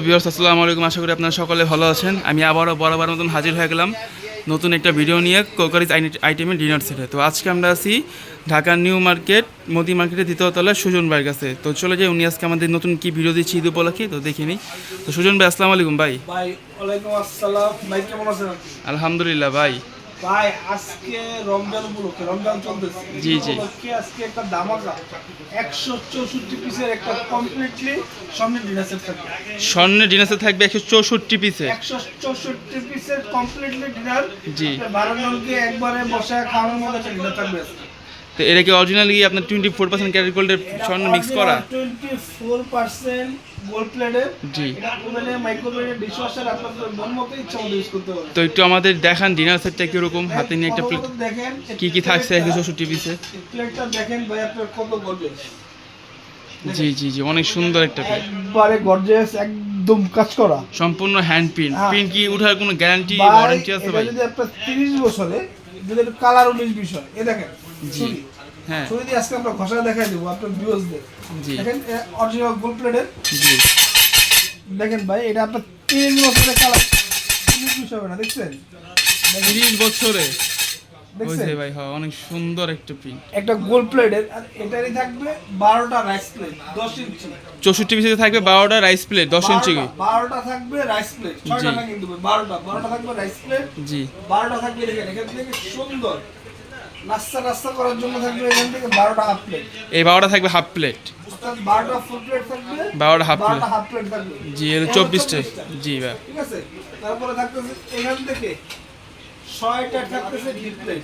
Viewers আসসালামু আলাইকুম। আশা করি আপনারা সকলে ভালো আছেন। আমি আবারও বরাবর মতন হাজির হয়ে গেলাম নতুন একটা ভিডিও নিয়ে কোকারিজ আইটেমের ডিনার সেটে তো আজকে আমরা আছি ঢাকার নিউ মার্কেট মোদি মার্কেটের দ্বিতীয় তলায় সুজন ভাইয়ের কাছে। তো চলে যাই উনি আজকে আমাদের নতুন কি ভিডিও দিচ্ছি ঈদ উপলক্ষে তো দেখে নিই। তো সুজন ভাই আসসালামু আলাইকুম ভাই? আলহামদুলিল্লাহ ভাই। ভাই আজকে রমজান উপলক্ষে রমজান চলতেছে। জি, জি। আজকে একটা দামাকা একশো চৌষট্টি পিসের একটা কমপ্লিটলি সামনে ডিনার সেট থাকবে। স্বর্ণের ডিনার সেট থাকবে একশো চৌষট্টি পিসে একশো চৌষট্টি পিসের কমপ্লিটলি ডিনার জি। বারো জনকে একবারে বসে খাওয়ানোর মতো একটা ডিনার থাকবে তো এটা কি অরিজিনালি আপনার টোয়েন্টি ফোর পার্সেন্ট ক্যারি গোল্ডের স্বর্ণ মিক্স করা? টোয়েন্টি ফোর পার্সেন্ট তো একটু আমাদের দেখান ডিনার সেটটা কীরকম? হাতে নিয়ে একটা প্লেট দেখেন কি কি থাকছে একশো চৌষট্টি পিসে প্লেটটা দেখেন ভাই আপনার কত জি জি জি অনেক সুন্দর একটা প্লেট একবারে গর্জিয়াস একদম কাজ করা। সম্পূর্ণ হ্যান্ড প্রিন্ট। প্রিন্ট কি উঠার কোনো গ্যারান্টি ওয়ারেন্টি আছে ভাই? যদি আপনার 30 বছরে যদি কালার উনিশ বিষয় এ দেখেন জি। হ্যাঁ। ছুরি দিয়ে আজকে আমরা ঘষা দেখাই দেবো আপনার জি। দেখেন অরিজিনাল গোল্ড প্লেটের জি। দেখেন ভাই এটা আপনার 30 বছরে কালার। হবে না দেখছেন? তিরিশ বছরে ভাই হ্যাঁ অনেক সুন্দর একটা প্রিন্ট একটা গোল্ড প্লেটের আর এটারই থাকবে বারোটা রাইস প্লেট দশ ইঞ্চি। চৌষট্টি পিসে থাকবে বারোটা রাইস প্লেট দশ ইঞ্চি। বারোটা- বারোটা থাকবে রাইস প্লেট ছয়টা না কিন্তু বারোটা। বারোটা থাকবে রাইস প্লেট জি। বারোটা থাকবে দেখেন এখান থেকে সুন্দর। নাস্তা নাস্তা করার জন্য থাকবে এখান থেকে বারোটা হাফ প্লেট এই বারোটা থাকবে হাফ প্লেট বারোটা ফুল প্লেট থাকবে বারোটা হাফ প্লেট হাফ প্লেট থাকবে। জি এর চব্বিশটা জি ভাই। ঠিক আছে? তারপরে থাকতেছে এখান থেকে ছয়টা থাকতেছে ডিপ প্লেট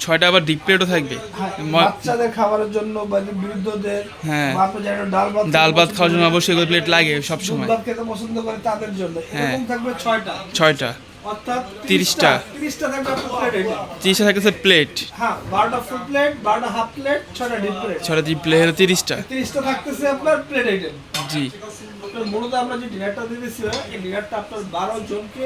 ছয়টা আবার ডিপ প্লেটও থাকবে। ম- বাচ্চাদের খাবারের জন্য বা বৃদ্ধদের হ্যাঁ। ডাল ভাত ডাল ভাত খাওয়ার জন্য অবশ্যই প্লেট লাগে সব সময়। ভাত খেতে পছন্দ করে তাদের জন্য। হ্যাঁ। এরকম থাকবে ছয়টা। ছয়টা। অর্থাৎ তিরিশটা। তিরিশটা থাকবে আপনার প্লেট এটা তিরিশটা থাকতেছে প্লেট হ্যাঁ বারোটা ফুল প্লেট বারোটা হাফ প্লেট ডিপ প্লেট ছয়টা ডিপ প্লেট হলো তিরিশটা। তিরিশটা থাকতেছে আপনার প্লেট আইটেম জি। আপনার মূলত আমরা যে ডিনারটা দিতেছি এই ডিনারটা আপনার বারো জনকে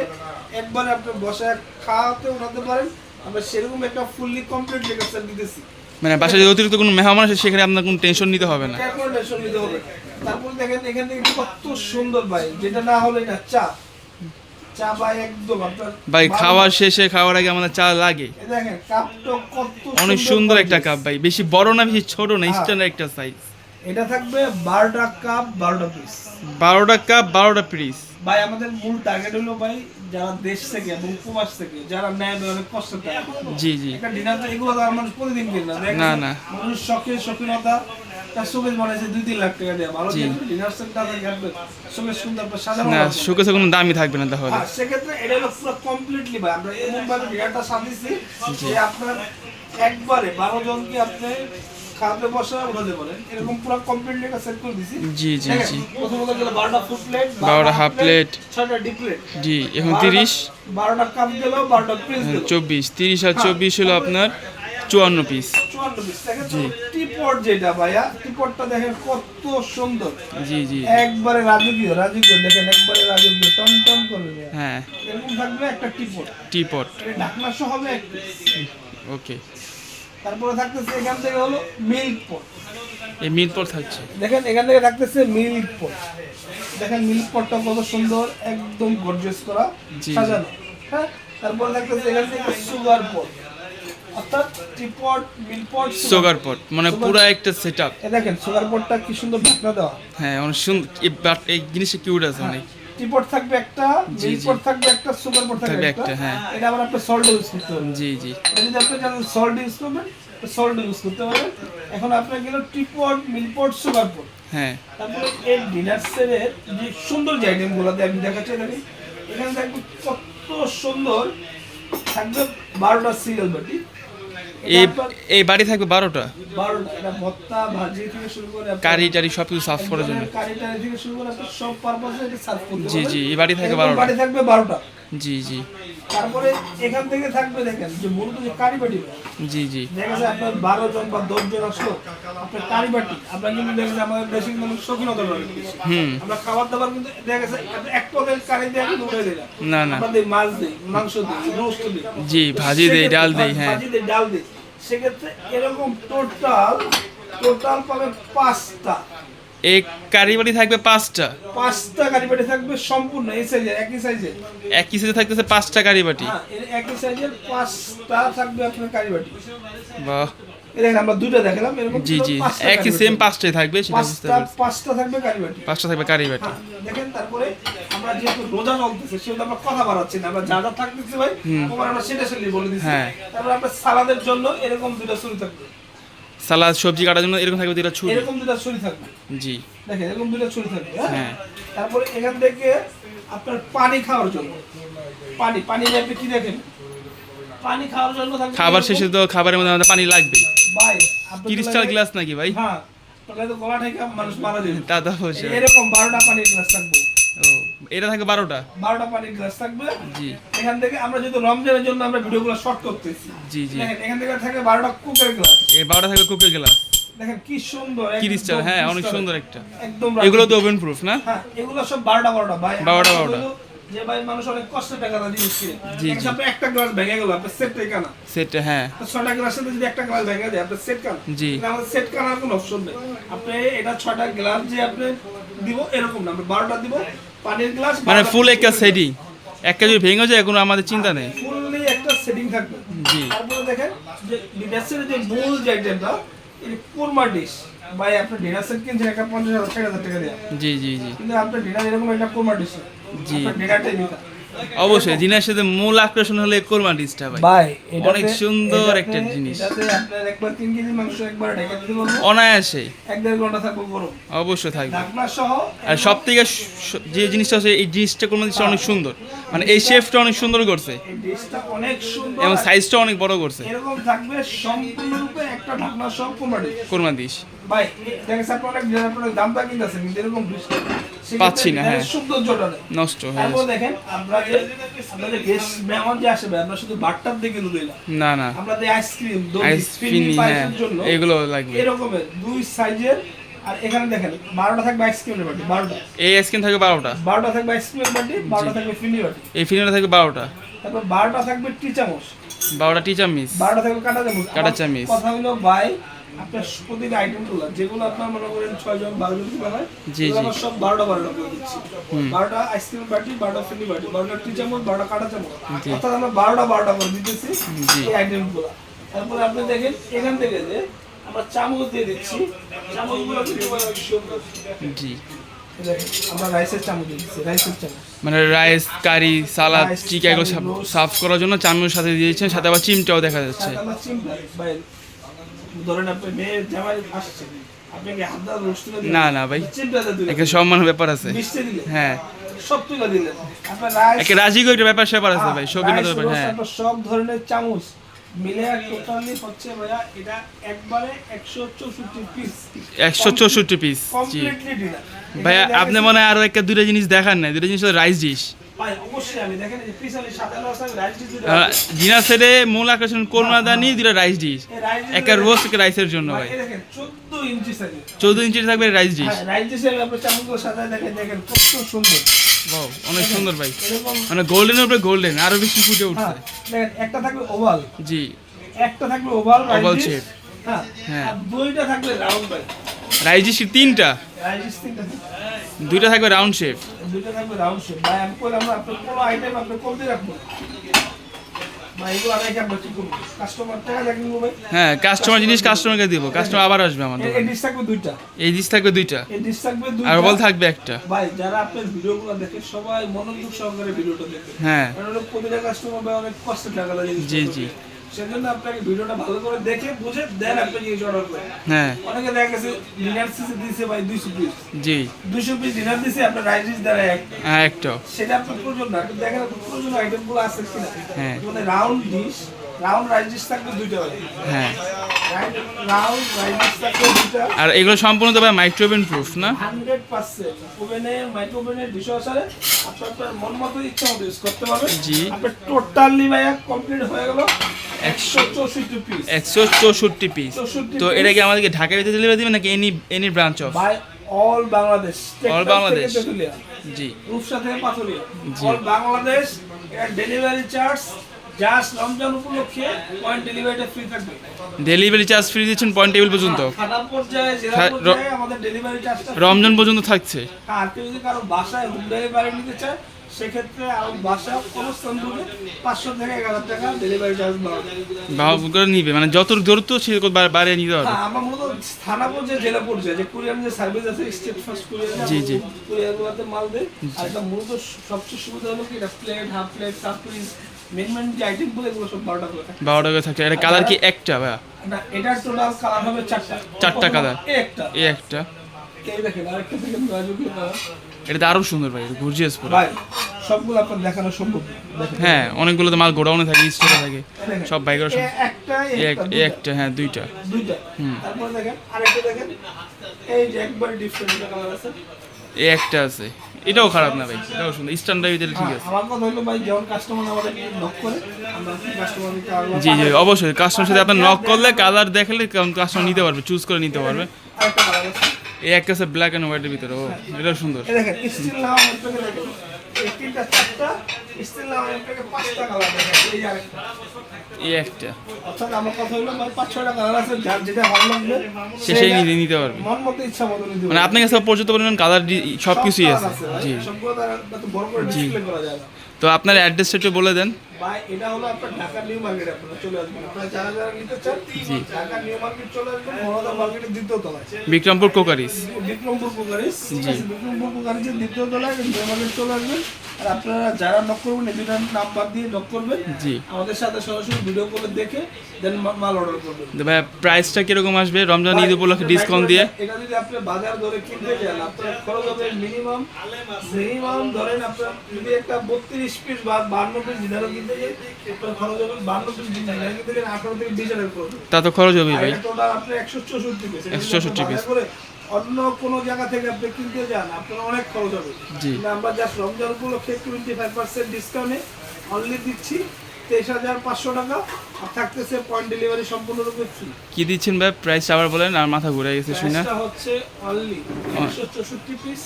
একবারে আপনার বসে খাওয়াতে উঠাতে পারেন। আমরা সেরকম একটা ফুললি কমপ্লিট লেকচার দিতেছি। মানে বাসায় যদি অতিরিক্ত কোনো মেহমান আসে সেখানে আপনার কোনো টেনশন নিতে হবে না। কোনো টেনশন নিতে হবে? না। তারপর দেখেন এখান থেকে কত সুন্দর ভাই যেটা না হলে না চা। চা ভাই একদম ভাই খাওয়ার শেষে খাওয়ার আগে আমাদের চা লাগে। অনেক সুন্দর একটা কাপ ভাই বেশি বড় না বেশি ছোট না। স্ট্যান্ডার্ড একটা সাইজ এটা থাকবে বারোটা কাপ বারোটা পিস বারোটা কাপ বারোটা পিস ভাই আমাদের মূল টার্গেট হলো ভাই যারা দেশ থেকে এবং উপবাস থেকে যারা নেয় অনেক কষ্ট পায় জি জি। একটা ডিনার তো এগুলো আর মানুষ প্রতিদিন কিনে না। না, না। মানুষ শখের শৌখিনতা তার বানাইছে দুই তিন লাখ টাকা দিয়ে। ভালো ডিনার সেটটা থাকবে আপনার না শোকেসে কোনো দামই থাকবে না তাহলে। সেক্ষেত্রে এটা হলো পুরো কমপ্লিটলি ভাই আমরা এমন ভাবে ডিনারটা সাজিয়েছি। যে আপনার একবারে বারো জনকে আপনি খাওয়াতে বসা উঠাতে পারেন এরকম পুরো কমপ্লিটলি একটা সেট করে দিছি। জি জি জি। প্রথমত গেল বারোটা ফুড প্লেট 12টা half plate, ছয়টা ডিপ প্লেট জি এখন তিরিশ। বারোটা কাপ গেল বারোটা পিস গেল চব্বিশ। তিরিশ আর চব্বিশ হলো আপনার চুয়ান্ন পিস চুয়ান্ন পিস দেখেন টিপট যেটা ভাইয়া টিপটটা দেখেন কত সুন্দর। জি জি। একবারে রাজকীয় রাজকীয়। দেখেন একবারে রাজকীয় টন টন করবে হ্যাঁ। এরকম থাকবে একটা টিপট টিপট ঢাকনা সহ হবে এক। ওকে। তারপরে থাকতেছে এখান থেকে হলো মিল্ক পট। এই মিরপর থাকছে। দেখেন এখান থেকে থাকতেছে মিল্ক পট। দেখেন মিল্ক পটটা কত সুন্দর একদম গর্জিয়াস করা সাজানো। হ্যাঁ তারপরে থাকতেছে এখান থেকে সুগার পট। অর্থাৎ teapot milk pot sugar pot মানে পুরো একটা সেট আপ দেখেন সুগার পটটা কি সুন্দর ঢাকনা দেওয়া। হ্যাঁ অনেক সুন্দর এই জিনিসটা কিউট আছে অনেক। টিপট থাকবে একটা জি, মিল্ক জি। পট থাকবে একটা সুগার পট থাকবে একটা। হ্যাঁ। এটা আবার আপনি সল্ট ইউজ করতে পারবেন জি জি। যদি আপনি জানেন সল্ট ইউজ করবেন সল্ট ইউজ করতে পারেন এখন আপনার গেল teapot milk pot sugar pot হ্যাঁ। তারপরে এই ডিনার সেটের যে সুন্দর যে আইটেমগুলো আমি দেখাচ্ছি দেখি এখানে থাকবে কত সুন্দর থাকবে বারোটা সিরিয়াল বাটি। এই এই বাড়ি থাকবে বারোটা? করে টারি সব কিছু সাফ করার জন্য। জি জি এই বাড়ি থাকবে বারোটা। বাটি থাকবে বারোটা। জি জি। তারপরে এখান থেকে থাকবে দেখেন যে মূলত যে কারি বাটি জি জি। দেখা যায় আপনার বারো জন বা দশ জন আসলো আপনার কারি বাটি আপনার কিন্তু দেখা যায় আমাদের দেশে কিন্তু অনেক শৌখিনতা হুম। আমরা খাবার দাবার কিন্তু দেখা গেছে আপনি এক পদের কারি দিয়ে কিন্তু উঠে দিলাম। না না। আমরা মাছ দিই মাংস দিই রোস্ট দিই জি ভাজি দেই ডাল দেই হ্যাঁ। ভাজি দিই ডাল দিই সেক্ষেত্রে এরকম টোটাল টোটাল পাবে পাঁচটা। এই কারিবারি থাকবে পাঁচটা। পাঁচটা কারিবাটি থাকবে সম্পূর্ণ এই সাইজের একই সাইজের একই সাথে থাকতেছে পাঁচটা কারিবাটি হ্যাঁ একই সাইজের পাঁচটা থাকবে আপনার কারিবাটি বাহ। দেখেন আমরা দুইটা দেখালাম এরকম জি জি একই সেম পাঁচটাই থাকবে সেটা বুঝতে পারছি। পাঁচটা থাকবে কারিবাটি পাঁচটা থাকবে কারিবাটি হ্যাঁ, দেখেন তারপরে আমরা যেহেতু রোজা চলতেছে সেহেতু আমরা কথা বাড়াচ্ছি না আমরা যা যা থাকতেছি ভাই তোমার আমরা সেটা সেটাই বলে দিচ্ছি। হ্যাঁ। তারপরে সালাদের জন্য এরকম দুটা ছুরি থাকবে। সালাদ সবজি কাটার জন্য এরকম থাকবে দুটা ছুরি। এরকম দুটা ছুরি থাকবে। জি। দেখেন এরকম দুটা ছুরি থাকবে হ্যাঁ? হ্যাঁ। তারপরে এখান থেকে আপনার পানি খাওয়ার জন্য। পানি পানি আপনি কি দেখেন? পানি খাওয়ার জন্য থাকবে খাবার শেষে তো খাবারের মধ্যে আমাদের পানি লাগবে ভাই আপনি তো ক্রিস্টাল লাগে- গ্লাস নাকি ভাই? হ্যাঁ তাহলে তো গলা থেকে মানুষ মারা যাবে। তা তো এরকম বারোটা পানির গ্লাস থাকবে। এটা থাকবে বারোটা? বারোটা পানির গ্লাস থাকবে। জি। এখান থেকে আমরা যেহেতু রমজানের জন্য আমরা ভিডিওগুলো শর্ট করতেছি। জি জি। এখান থেকে থাকে বারোটা কুকের গ্লাস এই বারোটা থাকবে কুকের গ্লাস দেখেন কি সুন্দর ক্রিস্টাল হ্যাঁ অনেক সুন্দর একটা। একদম এগুলো তো ওভেন প্রুফ না? হ্যাঁ এগুলো সব বারোটা বারোটা ভাই। 12টা আমার 12টা। হলো যে ভাই মানুষ অনেক কষ্টে টাকা দিয়ে জিনিস কিনে। আপনি একটা গ্লাস ভেঙে গেল আপনার সেট কেনা। সেটা হ্যাঁ। তো ছয়টা গ্লাসের যদি একটা গ্লাস ভেঙে যায় আপনার সেট কেনা। জি। আমাদের সেট কেনার কোনো অপশন নেই। আপনি এটা ছয়টা গ্লাস যে আপনি দিব এরকম না। আমরা বারোটা দিব পানির গ্লাস মানে ফুল একটা সেটিং একটা যদি ভেঙে যায় কোনো আমাদের চিন্তা নেই। ফুললি একটা সেটিং থাকবে। জি। তারপরে দেখেন যে ডিনাসের যে মূল যে আইটেমটা এই কোরমা ডিশ ভাই আপনি ডিনার সেট কিনছেন একটা পঞ্চাশ হাজার ষাট হাজার টাকা দিয়ে। জি জি জি। কিন্তু আপনার ডিনার এরকম একটা কোরমা ডিশ জি। আপনার ডিনারটাই নিতে অবশ্যই দিনের সাথে মূল আকর্ষণ হলে কোরমা ডিশটা ভাই। ভাই অনেক সুন্দর একটা জিনিস। আপনার একবার তিন কেজি মাংস একবার ঢেকে দিতে পারব অনায়াসে। এক দেড় ঘণ্টা থাকব গরম। অবশ্যই থাকবে। ঢাকনা সহ আর সব থেকে যে জিনিসটা আছে এই জিনিসটা কোরমা ডিশটা অনেক সুন্দর। মানে এই শেফটা অনেক সুন্দর করছে। এই ডিশটা অনেক সুন্দর। এবং সাইজটা অনেক বড় করছে। এরকম থাকবে সম্পূর্ণরূপে একটা ঢাকনা সহ কোরমা ডিশ। কোরমা ডিশ। ভাই দেখেন স্যার অনেক প্রোডাক্ট দামটা কিন্তু আছে কিন্তু এরকম ডিশ পাচ্ছি না, হ্যাঁ। সৌন্দর্যটা নেই। নষ্ট হয়ে। যাচ্ছে দেখেন আমরা যে আপনাদের গেস্ট মেহমান যে আসবে আমরা শুধু বাটটার দিকে লুলাইলাম না না। আমরা যে আইসক্রিম দই আইস ফিনি ফিনি হ্যাঁ জন্য এগুলো লাগবে। এরকমের দুই সাইজের আর এখানে দেখেন বারোটা থাকবে আইসক্রিমের বাটি বারোটা। এই আইসক্রিম থাকবে বারোটা? বারোটা থাকবে আইসক্রিমের বাটি বারোটা থাকবে ফিনি বাটি। এই ফিনাটা থাকবে বারোটা। তারপর বারোটা থাকবে টি চামচ বারোটা টিচার মিস বারোটা থাকবে কাটা চামচ। কাটা চামচ। কথা হলো ভাই আপনার প্রতিটা আইটেমগুলো যেগুলো আপনার মনে করেন ছয় জন বারো জন কিলো হয় এগুলো সব বারোটা বারোটা করে দিচ্ছি। বারোটা আইসক্রিম বাটি বারোটা ফিনি বাটি বারোটা টি চামচ বারোটা কাটা চামচ। অর্থাৎ আমরা বারোটা বারোটা করে দিতেছি। এই আইটেমগুলো তারপরে আপনি দেখেন এখান থেকে যে আমরা চামচ দিয়ে দিচ্ছি। চামচগুলো জি। দেখেন, রাইসের চামচ রাইসের মানে রাইস কারি সালাদ চিকা এগুলো curry, করার জন্য চামচের সাথে দিয়েছেন সাথে আবার চিমটাও দেখা যাচ্ছে সাথে আমরা চিমটা ভাই ধরেন আপনি মেয়ে জামাই আসছে? না, না ভাই। চিমটাতে একটা সম্মানের ব্যাপার আছে। হ্যাঁ। সব তুলে দিলেন। আপনার একটা রাজিগো একটা ব্যাপার স্যাপার আছে ভাই রাইস, ব্যাপার হ্যাঁ। সব ধরনের চামচ মিলে টোটালি হচ্ছে ভাইয়া এটা একবারে একশো চৌষট্টি পিস একশো চৌষট্টি পিস জি। ভাইয়া আপনি মনে হয় আরও একটা দুটো জিনিস দেখান না দুটো জিনিস রাইস ডিশ ডিনার সেটে মূল আকর্ষণ কোরমা দানি দুটো রাইস ডিশ একটা রোস্ট রাইসের জন্য ভাই ভাই। এই দেখেন 14 ইঞ্চি চৌদ্দ ইঞ্চি থাকবে রাইস ডিশ হ্যাঁ রাইস বাহ অনেক সুন্দর ভাই। মানে গোল্ডেনের উপরে গোল্ডেন আরও বেশি ফুটে হ্যাঁ উঠছে একটা থাকবে ওভাল জি। একটা থাকবে ওভাল Oval shape। হ্যাঁ হ্যাঁ। দুইটা থাকবে রাউন্ড ভাই রাইস তিনটা। দুইটা থাকবে রাউন্ড শেপ দুইটা থাকবে রাউন্ড শেপ ভাই আমি কইলাম না আপনি কোনো আইটেম আপনি কম দিয়ে রাখব? ভাই এগুলো আর রেখে আমরা কি করব। কাস্টমার টাকা দেখবেন ভাই। হ্যাঁ কাস্টমার জিনিস কাস্টমারকে দিব। কাস্টমার আবার আসবে আমার এই- ডিশ থাকবে দুইটা। এই ডিশ থাকবে দুইটা। এই ডিশ থাকবে দুইটা। আর বল থাকবে একটা। ভাই যারা আপনার ভিডিওগুলো দেখে সবাই মনোযোগ সহকারে ভিডিওটা দেখে। হ্যাঁ। কারণ প্রতিটা কাস্টমার অনেক কষ্ট টাকা লাগে জি, জি। সেজন্য আপনাকে ভিডিওটা ভালো করে দেখে বুঝে দেন আপনি জিনিস অর্ডার করেন হ্যাঁ। অনেকে দেখা গেছে ডিনার সিসে দিয়েছে ভাই দুইশো পিস জি। দুইশো পিস ডিনার দিয়েছে আপনার রাইস ডিশ দ্বারা এক। হ্যাঁ একটা। সেটা আপনার প্রয়োজন না আপনি দেখেন আপনার প্রয়োজন আইটেমগুলো আছে কিনা। হ্যাঁ। মানে round dish round rice dish থাকবে দুইটা হ্যাঁ। রাউন্ড রাইস ডিশ থাকবে দুইটা। আর এগুলো সম্পূর্ণ তো ভাই মাইক্রোওভেন প্রুফ না? Hundred percent. ওভেনে মাইক্রো ওভেনের ডিশ আসারে আপনার মন মতো ইচ্ছা মতো ইউজ করতে পারবেন। জি। আপনার টোটালি ভাইয়া কমপ্লিট হয়ে গেল। একশো চৌষট্টি পিস একশো চৌষট্টি পিস 64 তো এটা কি আমাদেরকে ঢাকা ভিতরে ডেলিভারি দিবেন নাকি any any branch of all Bangladesh All Bangladesh. জি। রূপসা থেকে Pathuria. All Bangladesh delivery charge just Ramzan উপলক্ষে পয়েন্ট ডেলিভারিটা ফ্রি থাকবে। ডেলিভারি চার্জ ফ্রি দিচ্ছেন পয়েন্ট টেবিল পর্যন্ত। থানা পর্যায়ে জেলা পর্যায়ে আমাদের ডেলিভারি চার্জটা রমজান পর্যন্ত থাকছে। আর কেউ যদি কারও বাসায় হোম ডেলিভারি নিতে চায় সেক্ষেত্রে আর বাসা অবস্থান দূরে পাঁচশো থেকে এক হাজার টাকা ডেলিভারি চার্জ করে নিবে মানে যত দূরত্ব সে বাড়িয়ে নিতে পারবে। হ্যাঁ আমরা মূলত থানা পর্যায়ে জেলা পর্যায়ে যে কুরিয়ার যে সার্ভিস আছে স্টেট ফার্স্ট কুরিয়ার জি, জি। কুরিয়ারগুলোতে মাল দেয়। আর এটা মূলত সবচেয়ে সুবিধা হলো কি এটা plate half plate cup plate main main যে আইটেমগুলো এগুলো সব বারোটা করে থাকে। বারো টাকা থাকে। এটা কালার কি একটা ভাইয়া? না এটার টোটাল কালার হবে চারটা। চারটা। এই একটা। একটা। এই দেখেন আরেকটা দেখেন রাজকীয় কালার এটা আরও সুন্দর ভাই গর্জিয়াস পুরো। ভাই সবগুলো আপনার দেখানো সম্ভব? হ্যাঁ অনেকগুলো তো মাল গোডাউনে থাকে স্টোরে থাকে। সব বাইকের সব একটা এই একটা দুইটা। হ্যাঁ দুইটা। দুইটা। তারপরে দেখেন আরেকটা দেখেন। এই যে একবারে ডিফারেন্ট কালার আছে। এই একটা আছে। এটাও খারাপ না ভাই এটাও সুন্দর। স্ট্যান্ডার্ড ভিতরে ঠিক আছে। আমার কথা হলো ভাই যেমন কাস্টমার আমাদের নক করে আমরা কাস্টমারকে জি জি অবশ্যই। কাস্টমার সাথে আপনার নক করলে কালার দেখালে কাস্টমার নিতে পারবে চুজ করে নিতে পারবে। কালার আছে। এই একটা আছে ব্ল্যাক অ্যান্ড হোয়াইটের ভিতরে ও এটাও সুন্দর। এই দেখেন স্টিল নাও আপনাকে দেখেন। এই তিনটা চারটা স্টিল নাও আপনাকে পাঁচটা কালার দেখেন। এই আরেকটা। এই একটা। অর্থাৎ আমার কথা হলো ভাই পাঁচ ছয়টা কালার আছে যার যেটা ভালো লাগবে সে নিতে নিতে পারবে। মন মতো ইচ্ছা মতো নিতে মানে আপনার কাছে পর্যন্ত পরিমাণ কালার সব কিছুই আছে। জি। সবগুলো বড় করে ডিসপ্লে করা যায় তো আপনার অ্যাড্রেসটা একটু বলে দেন। ভাই এটা হলো আপনার ঢাকা নিউ মার্কেট আপনারা চলে আসবেন। আপনারা যারা যারা নিতে চান ঢাকা নিউ মার্কেট চলে আসবেন মার্কেটের দ্বিতীয় তলায়। বিক্রমপুর কোকারিস। বিক্রমপুর আছে? বিক্রমপুর পোকারিসের দ্বিতীয় তলায় নিউ মার্কেট চলে আসবেন। আর আপনারা যারা নক করবেন এই দুটার নাম্বার দিয়ে নক করবেন। জি। আমাদের সাথে সরাসরি ভিডিও করে দেখে দেন মাল অর্ডার করবেন। ভাই প্রাইসটা কীরকম আসবে? রমজান ঈদ উপলক্ষে ডিসকাউন্ট দিয়ে? এটা যদি আপনি বাজার দরে কিনতে যান আপনার খরচ হবে মিনিমাম মিনিমাম ধরেন আপনার যদি একটা বত্রিশ পিস বা বান্ন পিস ডিনারও কিনতে তা তো খরচ হবে ভাই। একশো চৌষট্টি পিস 164 অন্য কোনো জায়গা থেকে আপনি কিনতে যান আপনার অনেক খরচ হবে। আমরা জাস্ট রমজান উপলক্ষে টোয়েন্টি ফাইভ পার্সেন্ট ডিসকাউন্টে অনলি দিচ্ছি তেইশ হাজার পাঁচশো টাকা আর থাকতেছে পয়েন্ট ডেলিভারি সম্পূর্ণরূপে ফ্রি কি দিচ্ছেন ভাই? প্রাইস আবার বলেন আর মাথা ঘুরে গেছে শুনে। হচ্ছে অনলি একশো চৌষট্টি পিস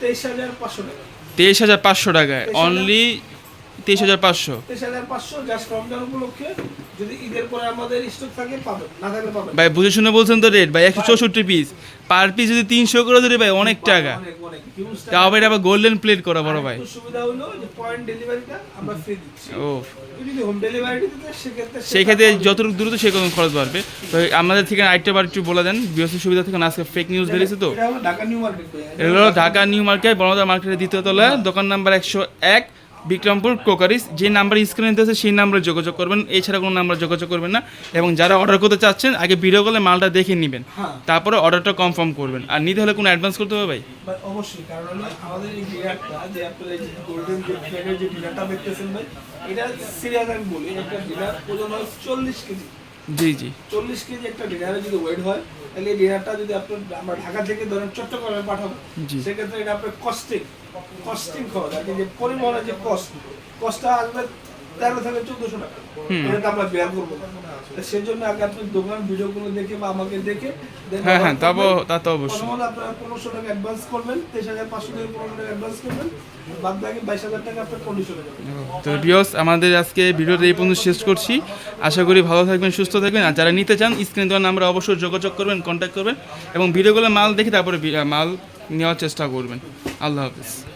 তেইশ হাজার পাঁচশো টাকা। তেইশ হাজার পাঁচশো টাকায়। অনলি তেইশ হাজার পাঁচশো। তেইশ হাজার পাঁচশো জাস্ট রমজান উপলক্ষে যদি ঈদের পরে আমাদের স্টক থাকে পাবেন না থাকলে পাবেন ভাই বুঝে শুনে বলছেন তো রেট ভাই একশো চৌষট্টি পিস পার পিস যদি তিনশো করে ধরে ভাই অনেক টাকা। তাও এটা আবার গোল্ডেন প্লেট করা বড় ভাই। সুবিধা হলো যে পয়েন্ট ডেলিভারিটা আমরা ফ্রি দিচ্ছি। ও সেক্ষেত্রে যতটুকু দ্রুত সে খরচ বাড়বে। তো আমাদের থেকে আরেকটা বার একটু বলে দেন বিএসসি সুবিধা থেকে আজকে ফেক নিউজ বেরিয়েছে তো। এটা হলো ঢাকা নিউ মার্কেট এগুলো ঢাকা নিউ মার্কেট বনদা মার্কেটের দ্বিতীয় তলা দোকান নাম্বার একশো এক। বিক্রমপুর কোকারিস যে নাম্বার স্ক্রিনে দিয়েছে সেই নাম্বারে যোগাযোগ করবেন। এছাড়া কোনো নাম্বার যোগাযোগ করবেন না। এবং যারা অর্ডার করতে চাচ্ছেন আগে ভিডিও কলে মালটা দেখে নেবেন। হ্যাঁ। তারপরে অর্ডারটা কনফার্ম করবেন। আর নিতে হলে কোনো অ্যাডভান্স করতে হবে ভাই? অবশ্যই। কারণ হলো আমাদের এই ডিলারটা যে আপনার এই গোল্ডেন যে ডিনারটা দেখতেছেন ভাই এটা সিরিয়াস আমি বলি একটা ডিলার ওজন হয় চল্লিশ কেজি। জি জি চল্লিশ কেজি একটা ডিনারে যদি ওয়েট হয় তাহলে এই ডিনারটা যদি আপনার আমরা ঢাকা থেকে ধরেন চট্টগ্রামে পাঠাবো জি। সেক্ষেত্রে এটা আপনার কস্টিং কস্টিং খরচ আর কি যে পরিবহনের যে কস্ট কস্টটা আসবে তেরো থেকে চোদ্দশো টাকা। এটা আমরা বেয়ার করব। না। সেই জন্য আগে আপনি দোকান ভিডিওগুলো দেখে বা আমাকে দেখে হ্যাঁ হ্যাঁ করবেন। তা তো অবশ্যই। প্রথমত আপনারা পনেরোশো টাকা অ্যাডভান্স করবেন তেইশ হাজার পাঁচশো থেকে পনেরো টাকা অ্যাডভান্স করবেন। বাদ বাকি বাইশ হাজার টাকা আপনার কন্ডিশনে তো বিয়স আমাদের আজকে ভিডিওটা এই পর্যন্ত শেষ করছি। আশা করি ভালো থাকবেন সুস্থ থাকবেন। আর যারা নিতে চান স্ক্রিনে দেওয়ার নাম্বারে অবশ্যই যোগাযোগ করবেন কন্ট্যাক্ট করবেন এবং ভিডিওগুলো মাল দেখে তারপরে মাল নেওয়ার চেষ্টা করবেন। আল্লাহ হাফিজ।